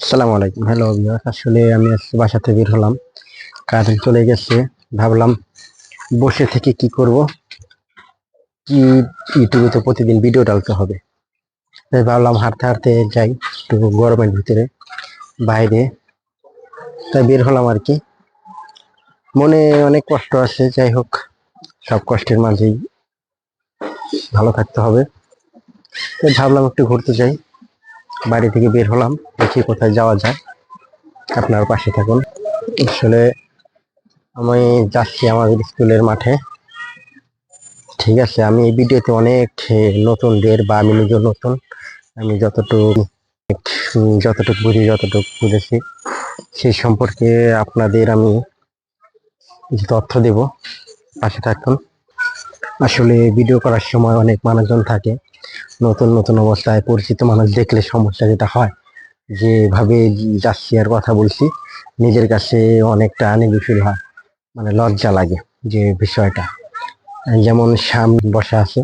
আসসালামু আলাইকুম। হ্যালো আসলে আমি বাসা থেকে বের হলাম। কারেন্ট চলে গেছে। ভাবলাম বসে থেকে কি করব? কি ইউটিউবে তো প্রতিদিন ভিডিও ডালতে হবে। তাই ভাবলাম হাঁটতে হাঁটতে যাই একটু গরমের ভিতরে, বাইরে। তাই বের হলাম আর কি। মনে অনেক কষ্ট আছে, যাই হোক, সব কষ্টের মাঝেই ভালো থাকতে হবে। তাই ভাবলাম একটু ঘুরতে যাই। বাড়ি থেকে বের হলাম, দেখি কোথায় যাওয়া যায়। আপনার পাশে থাকুন। আসলে আমি যাচ্ছি আমাদের স্কুলের মাঠে। ঠিক আছে, আমি এই ভিডিওতে অনেক নতুনদের বা আমি নিজেও নতুন। আমি যতটুকু যতটুকু বুঝি, যতটুকু বুঝেছি, সেই সম্পর্কে আপনাদের আমি তথ্য দেব। পাশে থাকুন। আসলে ভিডিও করার সময় অনেক মানুষজন থাকে। নতুন নতুন অবস্থায় পরিচিত মানুষ দেখলে সমস্যা যেটা হয় যেভাবে যাচ্ছি আর কথা বলছি, নিজের কাছে অনেকটা আনিবি ফিল হয় মানে লজ্জা লাগে যে বিষয়টা। যেমন সামনে বসা আছে,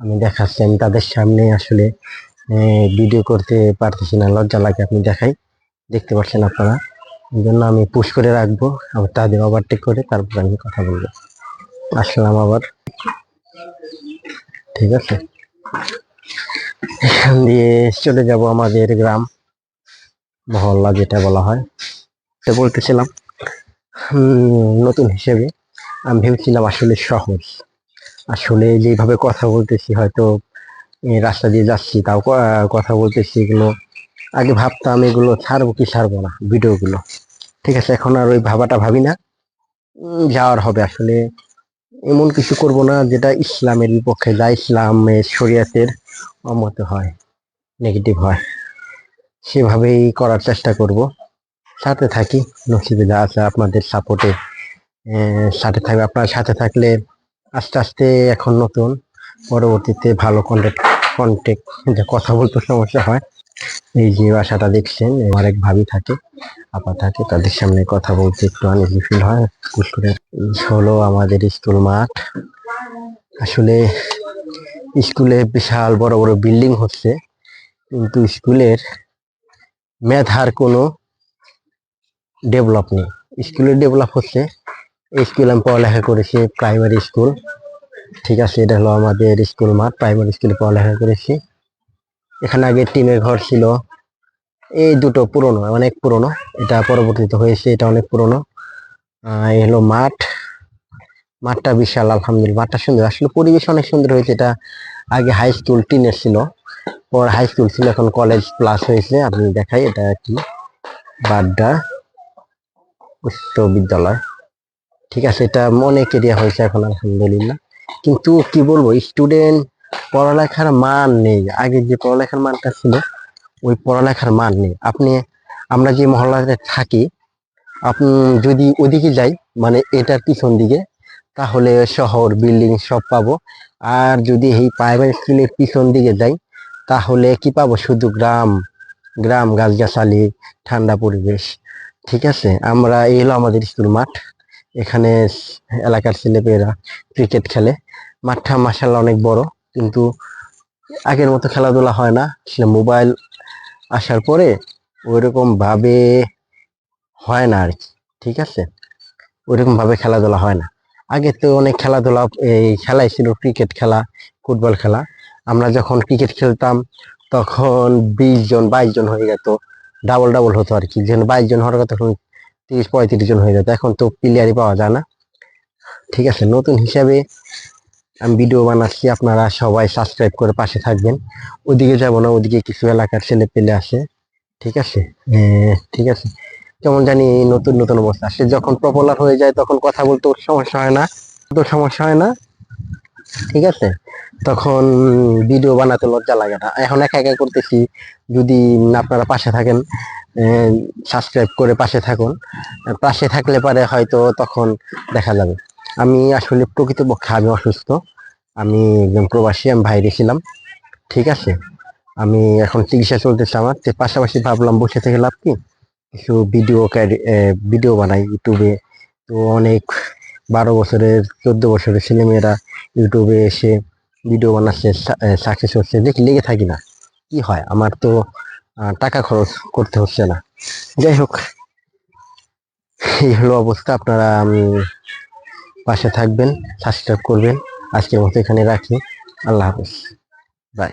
আমি দেখাচ্ছি, আমি তাদের সামনে আসলে ভিডিও করতে পারতেছি না, লজ্জা লাগে আপনি দেখাই, দেখতে পাচ্ছেন আপনারা। এই জন্য আমি পুশ করে রাখব আবার তাদের ওভারটেক করে তারপর আমি কথা বলব। আসলাম আবার। ঠিক আছে? এখান দিয়ে চলে যাব আমাদের গ্রাম, মহল্লা যেটা বলা হয়। তো বলতেছিলাম নতুন হিসেবে। আমি ভেবেছিলাম আসলে সহজ আসলে যেভাবে কথা বলতেছি হয়তো রাস্তা দিয়ে যাচ্ছি, তাও কথা বলতেছি এগুলো। আগে ভাবতাম এগুলো ছাড়বো কি ছাড়বো না ভিডিওগুলো ঠিক আছে, এখন আর ওই ভাবাটা ভাবি না যাওয়ার হবে আসলে। এমন কিছু করব না যেটা ইসলামের বিপক্ষে, যা ইসলামের শরিয়াতের অমত হয় নেগেটিভ হয়। সেভাবেই করার চেষ্টা করব। সাথে থাকি, নসিবে যা আছে আপনাদের সাপোর্টে সাথে থাকবে আপনার সাথে থাকলে আস্তে আস্তে এখন নতুন, পরবর্তীতে ভালো কন্টেক্ট কন্টেক্ট কথা বলতে সমস্যা হয় এই যে বাসাটা দেখছেন এক ভাবি থাকে, আপা থাকে, তাদের সামনে কথা বলতে একটু আনইজি ফিল হয়। স্কুলের হলো আমাদের স্কুল মাঠ। আসলে স্কুলে বিশাল বড় বড় বিল্ডিং হচ্ছে, কিন্তু স্কুলের মেধার কোনো ডেভেলপ নেই। স্কুলের ডেভেলপ হচ্ছে স্কুলে আমি পড়ালেখা করেছি প্রাইমারি স্কুল ঠিক আছে, এটা হলো আমাদের স্কুল মাঠ প্রাইমারি স্কুলে পড়ালেখা করেছি। এখানে আগে টিনের ঘর ছিল। এই দুটো পুরনো অনেক পুরনো। এটা পরবর্তীতে হয়েছে, এটা অনেক পুরনো। এই হলো মাঠ। মাঠটা বিশাল, আলহামদুলিল্লাহ। মাঠটা সুন্দর। আসলে পরিবেশ অনেক সুন্দর হয়েছে। এটা আগে হাই স্কুল টিনের ছিল। পর হাই স্কুল ছিল, এখন কলেজ প্লাস হয়েছে। আপনি দেখাই, এটা কি? বাড্ডা উচ্চ বিদ্যালয় ঠিক আছে, এটা অনেক এরিয়া হয়েছে এখন, আলহামদুলিল্লাহ। কিন্তু কি বলব স্টুডেন্ট পড়ালেখার মান নেই। আগে যে পড়ালেখার মানটা ছিল, ওই পড়ালেখার মান নেই। আপনি, আমরা যে মহল্লাতে থাকি, আপনি যদি ওদিকে যাই মানে এটার পিছন দিকে, তাহলে শহর, বিল্ডিং সব পাবো। আর যদি এই প্রাইমারি স্কুলের পিছন দিকে যাই, তাহলে কি পাবো? শুধু গ্রাম গ্রাম, গাছগাছালি, ঠান্ডা পরিবেশ। ঠিক আছে? আমরা, এই হলো আমাদের স্কুল মাঠ। এখানে এলাকার ছেলেমেয়েরা ক্রিকেট খেলে। মাঠটা মাসাল্লাহ অনেক বড়। কিন্তু আগের মতো খেলাধুলা হয় না। আসলে মোবাইল আসার পরে ওইরকম ভাবে হয় না আর কি ঠিক আছে? ওইরকম ভাবে খেলাধুলা হয় না। আগে তো অনেক খেলাধুলা, এই খেলাই ছিল ক্রিকেট খেলা ফুটবল খেলা। আমরা যখন ক্রিকেট খেলতাম, তখন বিশ জন, বাইশ জন হয়ে যেত। ডাবল ডাবল হতো আর কি যেন বাইশ জন হওয়ার কথা তিরিশ, পঁয়ত্রিশ জন হয়ে যেত। এখন তো প্লেয়ারই পাওয়া যায় না। ঠিক আছে? নতুন হিসাবে আমি ভিডিও বানাচ্ছি, আপনারা সবাই সাবস্ক্রাইব করে পাশে থাকবেন। ওদিকে যাব না, ওদিকে কিছু এলাকার ছেলে পেলে আছে ঠিক আছে? ঠিক আছে। যেমন জানি নতুন নতুন অবস্থা। সে যখন পপুলার হয়ে যায়, তখন কথা বলতে ওর সমস্যা হয় না। তো সমস্যা হয় না। ঠিক আছে? তখন ভিডিও বানাতে লজ্জা লাগে না। এখন একা একা করতেছি। যদি আপনারা পাশে থাকেন সাবস্ক্রাইব করে পাশে থাকুন। পাশে থাকলে পারে হয়তো তখন দেখা যাবে। আমি আসলে প্রকৃতপক্ষে আমি অসুস্থ। আমি একজন প্রবাসী, আমি বাইরে ছিলাম। ঠিক আছে? আমি এখন চিকিৎসা চলতেছে আমার। তো পাশাপাশি ভাবলাম বসে থেকে লাভ কি? কিছু ভিডিও ভিডিও বানাই ইউটিউবে। তো অনেক বারো বছরের, চোদ্দ বছরের ছেলেমেয়েরা ইউটিউবে এসে ভিডিও বানাচ্ছে সাকসেস হচ্ছে। দেখি, লেগে থাকি না। কি হয়? আমার তো টাকা খরচ করতে হচ্ছে না। যাই হোক, এই হলো অবস্থা। আপনারা পাশে থাকবেন সাবস্ক্রাইব করবেন। আজকের মতো এখানে রাখি। আল্লাহ হাফিজ। বাই